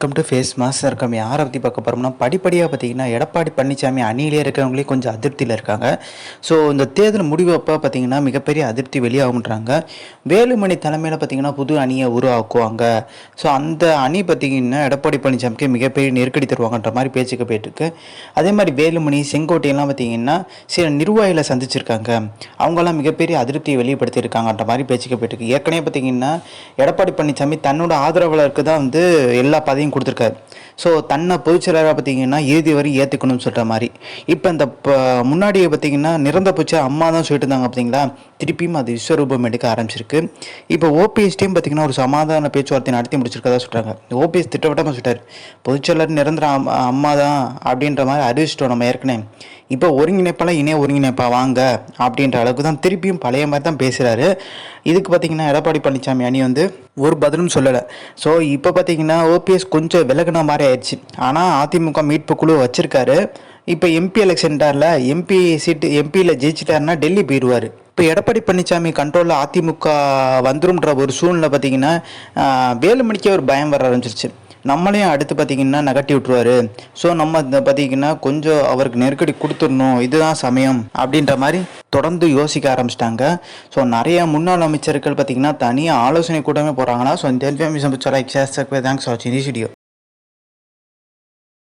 Welcome to face master கம் யாரை பற்றி பார்க்க போகிறோம்னா படிப்படியாக பார்த்தீங்கன்னா எடப்பாடி பழனிசாமி அணியிலே இருக்கிறவங்களே கொஞ்சம் அதிருப்தியில் இருக்காங்க. ஸோ இந்த தேர்தல் முடிவு அப்போ பார்த்தீங்கன்னா மிகப்பெரிய அதிருப்தி வெளியாகுன்றாங்க வேலுமணி தலைமையில் பார்த்தீங்கன்னா புது அணியை உருவாக்குவாங்க. ஸோ அந்த அணி பார்த்தீங்கன்னா எடப்பாடி பழனிசாமிக்கு மிகப்பெரிய நெருக்கடி தருவாங்கன்ற மாதிரி பேச்சுக்கு போயிட்டுருக்கு. அதே மாதிரி வேலுமணி செங்கோட்டையெல்லாம் பார்த்தீங்கன்னா சில நிர்வாகிகளை சந்திச்சிருக்காங்க. அவங்கெல்லாம் மிகப்பெரிய அதிருப்தியை வெளிப்படுத்தியிருக்காங்கன்ற மாதிரி பேச்சுக்கு போயிட்டுருக்கு. ஏற்கனவே பார்த்தீங்கன்னா எடப்பாடி பழனிசாமி தன்னோட ஆதரவாளருக்கு தான் வந்து எல்லா பதவியும் கொடுத்துருக்காரு. ஸோ தன்னை பொதுச்செயலாளராக பார்த்தீங்கன்னா இறுதி வரை ஏற்றுக்கணும்னு சொல்கிற மாதிரி. இப்போ இந்த ப- முன்னாடி பார்த்தீங்கன்னா நிறந்த பூச்சி அம்மா தான் சொல்லிட்டு இருந்தாங்க பார்த்தீங்களா? திருப்பியும் அது விஸ்வரூபம் எடுக்க ஆரம்பிச்சிருக்கு. இப்போ ஓபிஎஸ்டியும் பார்த்தீங்கன்னா ஒரு சமாதான பேச்சுவார்த்தை நடத்தி முடிச்சிருக்கதா சொல்கிறாங்க ஓபிஎஸ் திட்டவட்டமாக சொல்லிட்டார். பொதுச்செயலர் நிரந்தர அம்மா தான் அப்படின்ற மாதிரி அறிவிச்சிட்டோம் நம்ம ஏற்கனவே. இப்போ ஒருங்கிணைப்பால் இணைய ஒருங்கிணைப்பா? வாங்க. அப்படின்ற அளவுக்கு தான் திருப்பியும் பழைய மாதிரி தான் பேசுகிறாரு இதுக்கு பார்த்தீங்கன்னா எடப்பாடி பழனிசாமி அணி வந்து ஒரு பதிலும் சொல்லலை. ஸோ இப்போ பார்த்தீங்கன்னா ஓபிஎஸ் கொஞ்சம் விலகுன மாதிரி ஆயிடுச்சு. ஆனால் அதிமுக மீட்பு குழு வச்சிருக்காரு. இப்போ எம்பி எலெக்ஷன்டாரில் எம்பி சீட்டு எம்பியில் ஜெயிச்சிட்டாருன்னா டெல்லி போயிடுவார் இப்போ எடப்பாடி பழனிசாமி கண்ட்ரோலில் அதிமுக வந்துரும்ன்ற ஒரு சூழ்நிலை பார்த்தீங்கன்னா வேலுமணிக்கே ஒரு பயம் வர ஆரம்பிச்சிருச்சு. நம்மளையும் அடுத்து பார்த்தீங்கன்னா நகட்டி விட்டுருவாரு. ஸோ நம்ம பார்த்தீங்கன்னா கொஞ்சம் அவருக்கு நெருக்கடி கொடுத்துடணும். இதுதான் சமயம் அப்படின்ற மாதிரி தொடர்ந்து யோசிக்க ஆரம்பிச்சிட்டாங்க. ஸோ நிறைய முன்னாள் அமைச்சர்கள் பார்த்தீங்கன்னா தனியாக ஆலோசனை கூட்டமே போகிறாங்கன்னா ஸோ இந்த இன்ஃபர்மேஷன் தேங்க்ஸ் ஃபார் வாட்சிங் this